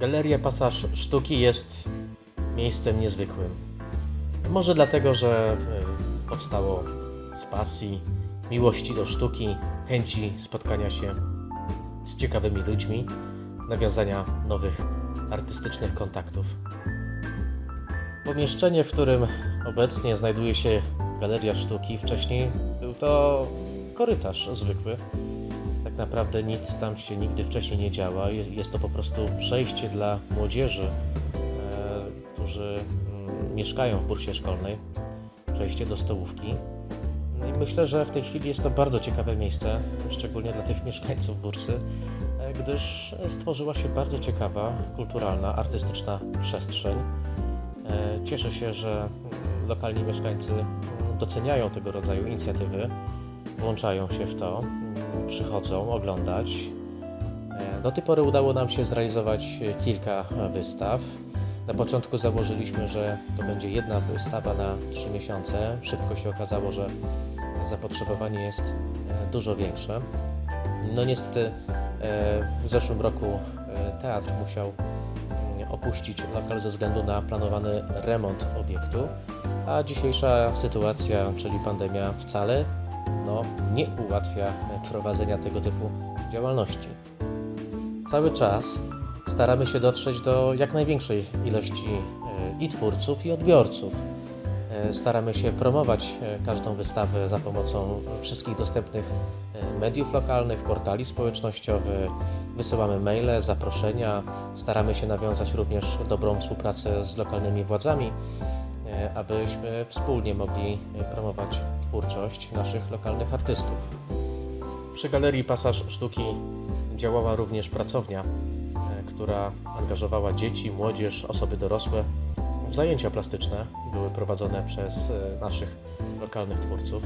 Galeria Pasaż Sztuki jest miejscem niezwykłym. Może dlatego, że y, powstało z pasji, miłości do sztuki, chęci spotkania się z ciekawymi ludźmi, nawiązania nowych artystycznych kontaktów. Pomieszczenie, w którym obecnie znajduje się Galeria Sztuki, wcześniej był to korytarz zwykły. Tak naprawdę nic tam się nigdy wcześniej nie działa. Je- Jest to po prostu przejście dla młodzieży, e, którzy mm, mieszkają w bursie szkolnej, przejście do stołówki. No i myślę, że w tej chwili jest to bardzo ciekawe miejsce, szczególnie dla tych mieszkańców bursy, e, gdyż stworzyła się bardzo ciekawa, kulturalna, artystyczna przestrzeń. E, Cieszę się, że mm, lokalni mieszkańcy doceniają tego rodzaju inicjatywy, włączają się w to, przychodzą oglądać. E, Do tej pory udało nam się zrealizować kilka wystaw. Na początku założyliśmy, że to będzie jedna wystawa na trzy miesiące. Szybko się okazało, że zapotrzebowanie jest e, dużo większe. No niestety e, w zeszłym roku teatr musiał mm, opuścić lokal ze względu na planowany remont obiektu, a dzisiejsza sytuacja, czyli pandemia, wcale no, nie ułatwia prowadzenia tego typu działalności. Cały czas staramy się dotrzeć do jak największej ilości e, i twórców, i odbiorców. E, Staramy się promować e, każdą wystawę za pomocą wszystkich dostępnych mediów lokalnych, portali społecznościowych. Wysyłamy maile, zaproszenia. Staramy się nawiązać również dobrą współpracę z lokalnymi władzami, abyśmy wspólnie mogli e, promować twórczość naszych lokalnych artystów. Przy Galerii Pasaż Sztuki działała również pracownia, e, która angażowała dzieci, młodzież, osoby dorosłe w zajęcia plastyczne. Były prowadzone przez e, naszych lokalnych twórców.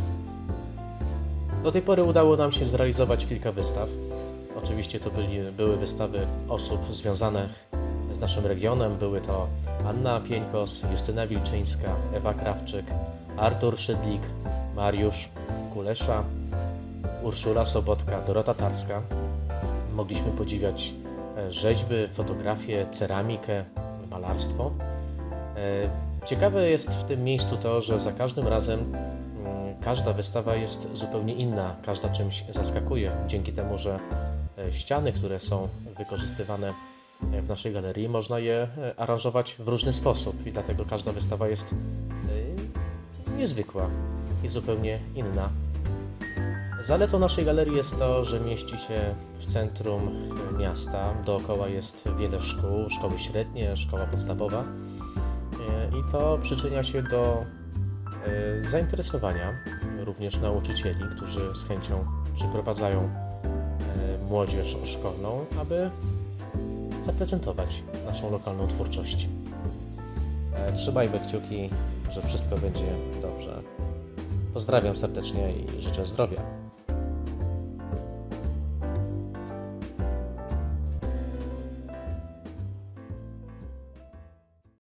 Do tej pory udało nam się zrealizować kilka wystaw. Oczywiście to byli, były wystawy osób związanych z naszym regionem. Były to Anna Pieńkos, Justyna Wilczyńska, Ewa Krawczyk, Artur Szydlik, Mariusz Kulesza, Urszula Sobotka, Dorota Tarska. Mogliśmy podziwiać e, rzeźby, fotografie, ceramikę, malarstwo. E, Ciekawe jest w tym miejscu to, że za każdym razem mm, każda wystawa jest zupełnie inna, każda czymś zaskakuje. Dzięki temu, że e, ściany, które są wykorzystywane w naszej galerii, można je e, aranżować w różny sposób i dlatego każda wystawa jest e, niezwykła i zupełnie inna. Zaletą naszej galerii jest to, że mieści się w centrum miasta. Dookoła jest wiele szkół, szkoły średnie, szkoła podstawowa. E, I to przyczynia się do zainteresowania również nauczycieli, którzy z chęcią przyprowadzają młodzież szkolną, aby zaprezentować naszą lokalną twórczość. E, Trzymajmy kciuki, że wszystko będzie dobrze. Pozdrawiam serdecznie i życzę zdrowia.